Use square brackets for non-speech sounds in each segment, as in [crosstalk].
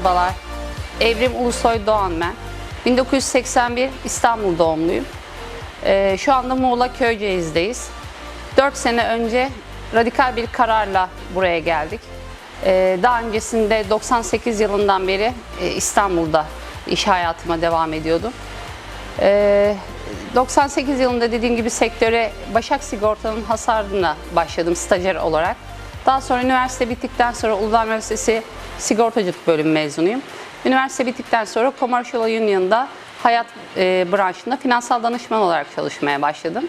Merhabalar. Evrim Ulusoy Doğan ben. 1981 İstanbul doğumluyum. Ee, şu anda Muğla Köyceğiz'deyiz. 4 sene önce radikal bir kararla buraya geldik. Ee, daha öncesinde 98 yılından beri e, İstanbul'da iş hayatıma devam ediyordum. Ee, 98 yılında dediğim gibi sektöre Başak Sigorta'nın hasarına başladım stajyer olarak. Daha sonra üniversite bittikten sonra Uludağ Üniversitesi Sigortacılık bölümü mezunuyum. Üniversite bittikten sonra Commercial Union'da hayat e, branşında finansal danışman olarak çalışmaya başladım.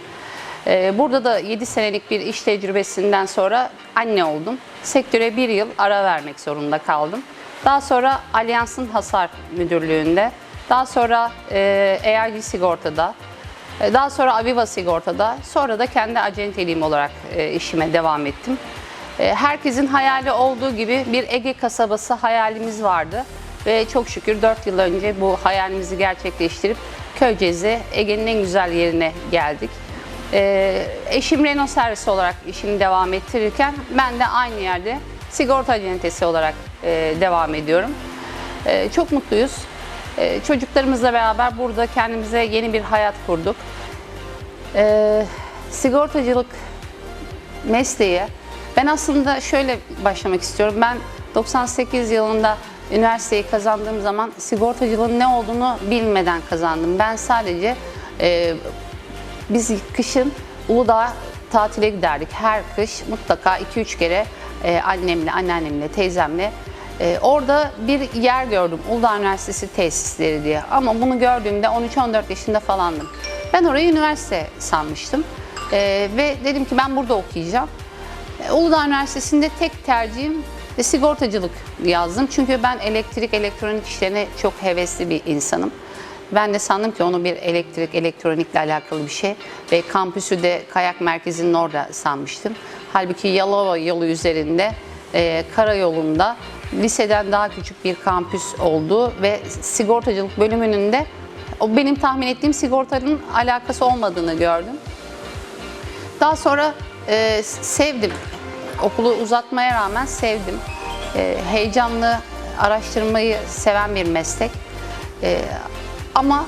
E, burada da 7 senelik bir iş tecrübesinden sonra anne oldum. Sektöre bir yıl ara vermek zorunda kaldım. Daha sonra Allianz'ın hasar müdürlüğünde, daha sonra e, AIG Sigorta'da, e, daha sonra Aviva Sigorta'da, sonra da kendi acenteliğim olarak e, işime devam ettim. E, Herkesin hayali olduğu gibi bir Ege kasabası hayalimiz vardı. Ve çok şükür 4 yıl önce bu hayalimizi gerçekleştirip Köyceğiz'e Ege'nin en güzel yerine geldik. E, Eşim Renault servisi olarak işini devam ettirirken ben de aynı yerde sigorta acentesi olarak e, devam ediyorum. E, Çok mutluyuz. E, Çocuklarımızla beraber burada kendimize yeni bir hayat kurduk. E, Sigortacılık mesleği. Ben aslında şöyle başlamak istiyorum. Ben 98 yılında üniversiteyi kazandığım zaman sigortacılığın ne olduğunu bilmeden kazandım. Ben sadece e, biz kışın Uludağ'a tatile giderdik. Her kış mutlaka 2-3 kere e, annemle, anneannemle, teyzemle e, orada bir yer gördüm. Uludağ Üniversitesi tesisleri diye. Ama bunu gördüğümde 13-14 yaşında falandım. Ben orayı üniversite sanmıştım. E, ve dedim ki ben burada okuyacağım. Uludağ Üniversitesi'nde tek tercihim e, sigortacılık yazdım. Çünkü ben elektrik, elektronik işlerine çok hevesli bir insanım. Ben de sandım ki onu bir elektrik, elektronikle alakalı bir şey ve kampüsü de kayak merkezinin orada sanmıştım. Halbuki Yalova yolu üzerinde, e, karayolunda liseden daha küçük bir kampüs oldu ve sigortacılık bölümünün de o benim tahmin ettiğim sigortanın alakası olmadığını gördüm. Daha sonra e, sevdim. Okulu uzatmaya rağmen sevdim. E, heyecanlı, araştırmayı seven bir meslek. E, ama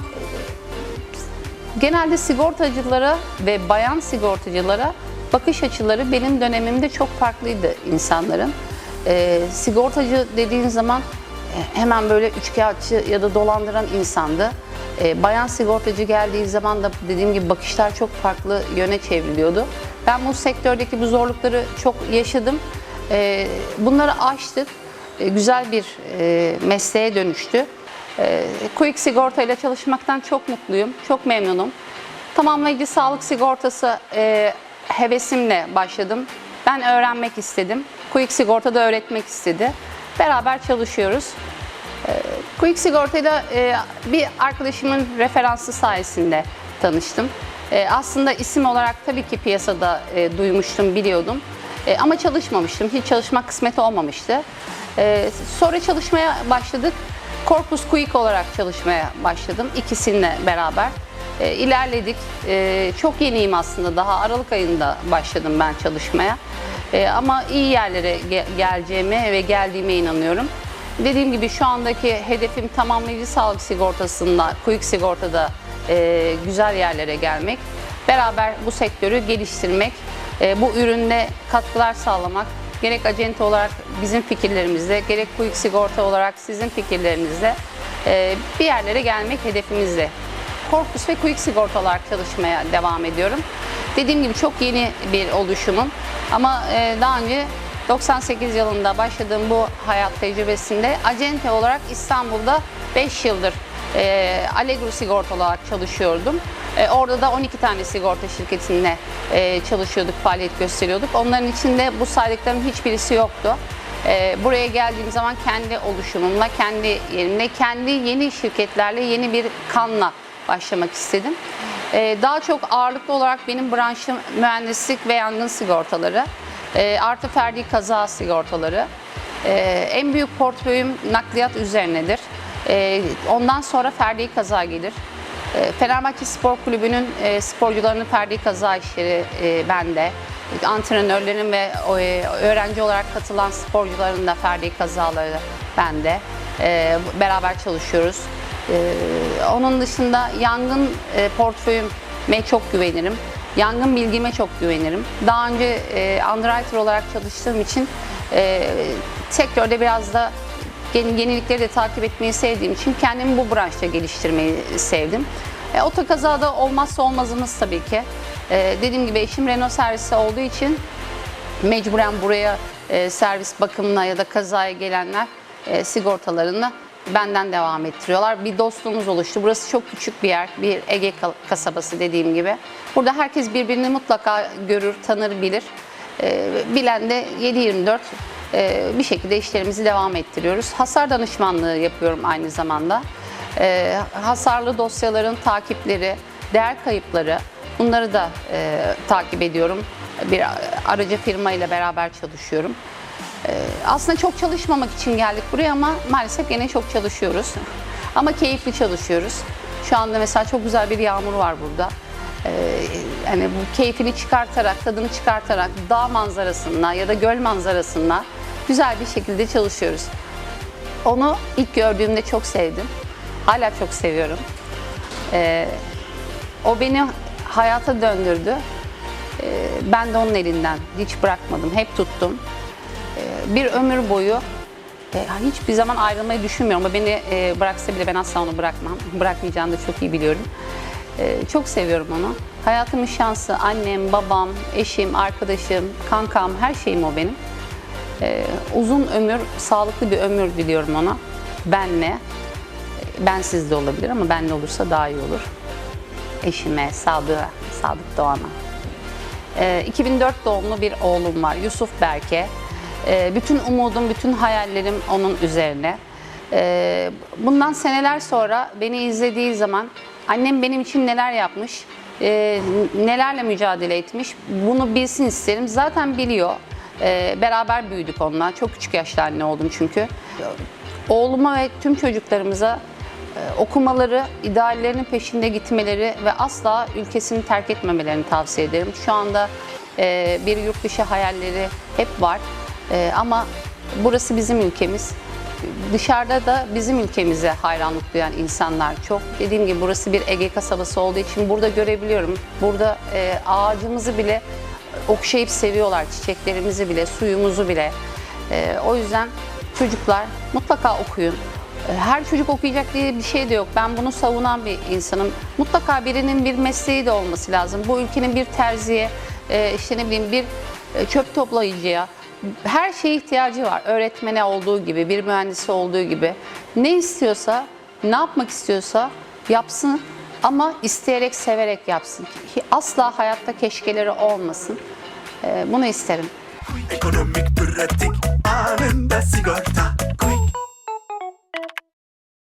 genelde sigortacılara ve bayan sigortacılara bakış açıları benim dönemimde çok farklıydı insanların. E, sigortacı dediğin zaman e, hemen böyle üçkağıtçı ya da dolandıran insandı. E, bayan sigortacı geldiği zaman da dediğim gibi bakışlar çok farklı yöne çevriliyordu. Ben bu sektördeki bu zorlukları çok yaşadım. E, bunları aştık. E, güzel bir e, mesleğe dönüştü. E, Quick Sigorta ile çalışmaktan çok mutluyum, çok memnunum. Tamamlayıcı sağlık sigortası e, hevesimle başladım. Ben öğrenmek istedim. Quick Sigorta da öğretmek istedi. Beraber çalışıyoruz. Quick Sigorta'yla e, bir arkadaşımın referansı sayesinde tanıştım. E, aslında isim olarak tabii ki piyasada e, duymuştum, biliyordum. Ama çalışmamıştım. Hiç çalışmak kısmeti olmamıştı. Sonra çalışmaya başladık. Corpus Quick olarak çalışmaya başladım ikisiyle beraber. E, ilerledik. Çok yeniyim aslında. Daha Aralık ayında başladım ben çalışmaya. Ama iyi yerlere ge- geleceğime ve geldiğime inanıyorum. Dediğim gibi şu andaki hedefim tamamlayıcı sağlık sigortasında, Quick Sigorta'da e, güzel yerlere gelmek. Beraber bu sektörü geliştirmek, e, bu ürünle katkılar sağlamak. Gerek acente olarak bizim fikirlerimizle, gerek Quick Sigorta olarak sizin fikirlerinizle e, bir yerlere gelmek hedefimizde. Corpus ve Quick Sigorta olarak çalışmaya devam ediyorum. Dediğim gibi çok yeni bir oluşumum ama e, daha önce 98 yılında başladığım bu hayat tecrübesinde acente olarak İstanbul'da 5 yıldır e, Allegro Sigorta olarak çalışıyordum. E, orada da 12 tane sigorta şirketinde e, çalışıyorduk, faaliyet gösteriyorduk. Onların içinde bu saydıklarımın hiçbirisi yoktu. E, buraya geldiğim zaman kendi oluşumumla, kendi yerimle, kendi yeni şirketlerle, yeni bir kanla başlamak istedim. E, daha çok ağırlıklı olarak benim branşım mühendislik ve yangın sigortaları. E, artı ferdi kaza sigortaları. E, en büyük portföyüm nakliyat üzerinedir. E, ondan sonra ferdi kaza gelir. E, Fenerbahçe Spor Kulübü'nün e, sporcularının ferdi kaza işleri e, bende. Antrenörlerin ve e, öğrenci olarak katılan sporcuların da ferdi kazaları bende. beraber çalışıyoruz. Onun dışında yangın e, portföyüme çok güvenirim. Yangın bilgime çok güvenirim. Daha önce e, underwriter olarak çalıştığım için e, sektörde biraz da yeni, yenilikleri de takip etmeyi sevdiğim için kendimi bu branşta geliştirmeyi sevdim. E, otokazada olmazsa olmazımız tabii ki. E, dediğim gibi eşim Renault servisi olduğu için mecburen buraya e, servis bakımına ya da kazaya gelenler e, sigortalarını benden devam ettiriyorlar. Bir dostluğumuz oluştu. Burası çok küçük bir yer, bir Ege ka- kasabası dediğim gibi. Burada herkes birbirini mutlaka görür, tanır, bilir. E, bilen de 7-24 e, bir şekilde işlerimizi devam ettiriyoruz. Hasar danışmanlığı yapıyorum aynı zamanda. E, hasarlı dosyaların takipleri, değer kayıpları bunları da e, takip ediyorum. Bir aracı firma ile beraber çalışıyorum. Ee, Aslında çok çalışmamak için geldik buraya ama maalesef yine çok çalışıyoruz. Ama keyifli çalışıyoruz. Şu anda mesela çok güzel bir yağmur var burada. Ee, hani bu keyfini çıkartarak, tadını çıkartarak dağ manzarasında ya da göl manzarasında güzel bir şekilde çalışıyoruz. Onu ilk gördüğümde çok sevdim. Hala çok seviyorum. Ee, o beni hayata döndürdü. Ben de onun elinden hiç bırakmadım. Hep tuttum. Bir ömür boyu e, hiçbir zaman ayrılmayı düşünmüyorum ama beni e, bıraksa bile ben asla onu bırakmam. [laughs] Bırakmayacağını da çok iyi biliyorum. Ee, çok seviyorum onu. Hayatımın şansı annem, babam, eşim, arkadaşım, kankam her şeyim o benim. Uzun ömür, sağlıklı bir ömür diliyorum ona. Benle. Bensiz de olabilir ama benle olursa daha iyi olur. Eşime, Sadık'a, Sadık Doğan'a. Ee, 2004 doğumlu bir oğlum var Yusuf Berke. Ee, bütün umudum, bütün hayallerim onun üzerine. Ee, bundan seneler sonra beni izlediği zaman annem benim için neler yapmış, e, nelerle mücadele etmiş bunu bilsin isterim. Zaten biliyor. Ee, beraber büyüdük onunla. Çok küçük yaşta anne oldum çünkü. Oğluma ve tüm çocuklarımıza e, okumaları, ideallerinin peşinde gitmeleri ve asla ülkesini terk etmemelerini tavsiye ederim. Şu anda e, bir yurt dışı hayalleri hep var E, ama burası bizim ülkemiz. Dışarıda da bizim ülkemize hayranlık duyan insanlar çok. Dediğim gibi burası bir Ege kasabası olduğu için burada görebiliyorum. Burada e, ağacımızı bile okşayıp seviyorlar, çiçeklerimizi bile, suyumuzu bile. E, o yüzden çocuklar mutlaka okuyun. E, Her çocuk okuyacak diye bir şey de yok. Ben bunu savunan bir insanım. Mutlaka birinin bir mesleği de olması lazım. Bu ülkenin bir terziye, e, işte ne bileyim bir e, çöp toplayıcıya, her şeye ihtiyacı var. Öğretmene olduğu gibi, bir mühendisi olduğu gibi. Ne istiyorsa, ne yapmak istiyorsa yapsın ama isteyerek, severek yapsın. Asla hayatta keşkeleri olmasın. E, Bunu isterim. Ekonomik, pratik, anında sigorta. Quick